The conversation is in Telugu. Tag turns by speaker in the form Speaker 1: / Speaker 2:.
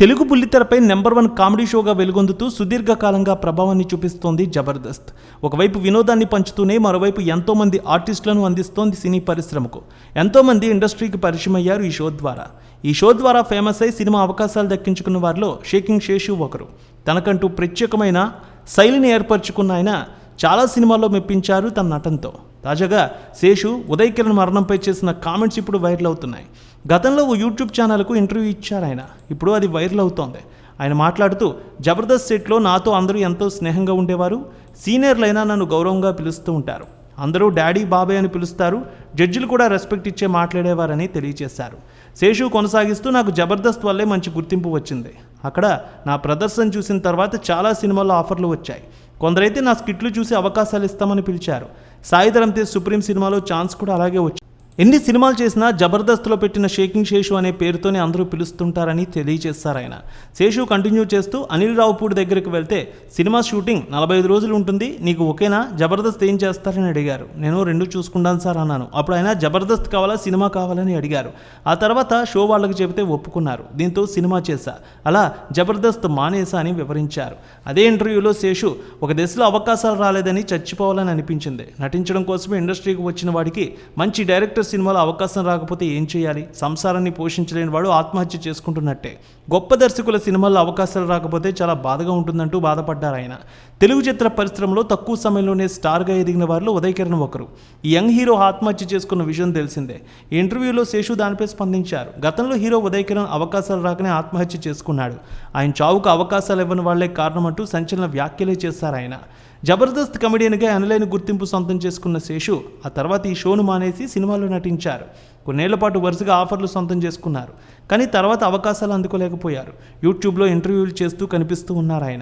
Speaker 1: తెలుగు బుల్లితెరపై నెంబర్ వన్ కామెడీ షోగా వెలుగొందుతూ సుదీర్ఘకాలంగా ప్రభావాన్ని చూపిస్తోంది జబర్దస్త్. ఒకవైపు వినోదాన్ని పంచుతూనే మరోవైపు ఎంతోమంది ఆర్టిస్టులను అందిస్తోంది సినీ పరిశ్రమకు. ఎంతోమంది ఇండస్ట్రీకి పరిచయం అయ్యారు ఈ షో ద్వారా. ఈ షో ద్వారా ఫేమస్ అయి సినిమా అవకాశాలు దక్కించుకున్న వారిలో షేకింగ్ శేషు ఒకరు. తనకంటూ ప్రత్యేకమైన శైలిని ఏర్పరచుకున్న ఆయన చాలా సినిమాల్లో మెప్పించారు తన నటనతో. తాజాగా శేషు ఉదయ్ కిరణ్ మరణంపై చేసిన కామెంట్స్ ఇప్పుడు వైరల్ అవుతున్నాయి. గతంలో ఓ యూట్యూబ్ ఛానల్కు ఇంటర్వ్యూ ఇచ్చారు ఆయన. ఇప్పుడు అది వైరల్ అవుతోంది. ఆయన మాట్లాడుతూ జబర్దస్త్ సెట్లో నాతో అందరూ ఎంతో స్నేహంగా ఉండేవారు. సీనియర్లైనా నన్ను గౌరవంగా పిలుస్తూ ఉంటారు. అందరూ డాడీ బాబాయ్ అని పిలుస్తారు. జడ్జిలు కూడా రెస్పెక్ట్ ఇచ్చే మాట్లాడేవారని తెలియజేశారు. శేషు కొనసాగిస్తూ నాకు జబర్దస్త్ వల్లే మంచి గుర్తింపు వచ్చింది. అక్కడ నా ప్రదర్శన చూసిన తర్వాత చాలా సినిమాల్లో ఆఫర్లు వచ్చాయి. కొందరైతే నా స్కిట్లు చూసి అవకాశాలు ఇస్తామని పిలిచారు. సాయిధరం తేజ్ సుప్రీం సినిమాలో ఛాన్స్ కూడా అలాగే వచ్చింది ఎన్ని సినిమాలు చేసినా జబర్దస్త్లో పెట్టిన షేకింగ్ శేషు అనే పేరుతోనే అందరూ పిలుస్తుంటారని తెలియజేశారు ఆయన. శేషు కంటిన్యూ చేస్తూ అనిల్ రావుపూడి దగ్గరికి వెళ్తే సినిమా షూటింగ్ నలభై ఐదు రోజులు ఉంటుంది నీకు ఓకేనా? జబర్దస్త్ ఏం చేస్తారని అడిగారు. నేను రెండు చూసుకుంటాను సార్ అన్నాను. అప్పుడు ఆయన జబర్దస్త్ కావాలా సినిమా కావాలని అడిగారు. ఆ తర్వాత షో వాళ్ళకి చెబితే ఒప్పుకున్నారు. దీంతో సినిమా చేశా. అలా జబర్దస్త్ మానేసా అని వివరించారు. అదే ఇంటర్వ్యూలో శేషు ఒక దశలో అవకాశాలు రాలేదని చచ్చిపోవాలని అనిపించింది. నటించడం కోసమే ఇండస్ట్రీకి వచ్చిన వాడికి మంచి డైరెక్టర్ సినిమాలో అవకాశం రాకపోతే ఏం చేయాలి? సంసారాన్ని పోషించలేని వాడు ఆత్మహత్య చేసుకుంటున్నట్టే. గొప్ప దర్శకుల సినిమాల్లో అవకాశాలు రాకపోతే చాలా బాధగా ఉంటుందంటూ బాధపడ్డారు ఆయన. తెలుగు చిత్ర పరిశ్రమలో తక్కువ సమయంలోనే స్టార్గా ఎదిగిన వారిలో ఉదయకిరణ్ ఒకరు. ఈ యంగ్ హీరో ఆత్మహత్య చేసుకున్న విషయం తెలిసిందే. ఇంటర్వ్యూలో శేషు దానిపై స్పందించారు. గతంలో హీరో ఉదయకిరణ్ అవకాశాలు రాకనే ఆత్మహత్య చేసుకున్నాడు. ఆయన చావుకు అవకాశాలు ఇవ్వని వాళ్ళే కారణమంటూ సంచలన వ్యాఖ్యలే చేశారు ఆయన. జబర్దస్త్ కమెడియన్గా అనలేని గుర్తింపు సొంతం చేసుకున్న శేషు ఆ తర్వాత ఈ షోను మానేసి సినిమాలో నటించారు. కొన్నేళ్ళ పాటు వరుసగా ఆఫర్లు సొంతం చేసుకున్నారు. కానీ తర్వాత అవకాశాలు అందుకోలేకపోయారు. యూట్యూబ్లో ఇంటర్వ్యూలు చేస్తూ కనిపిస్తూ ఉన్నారు ఆయన.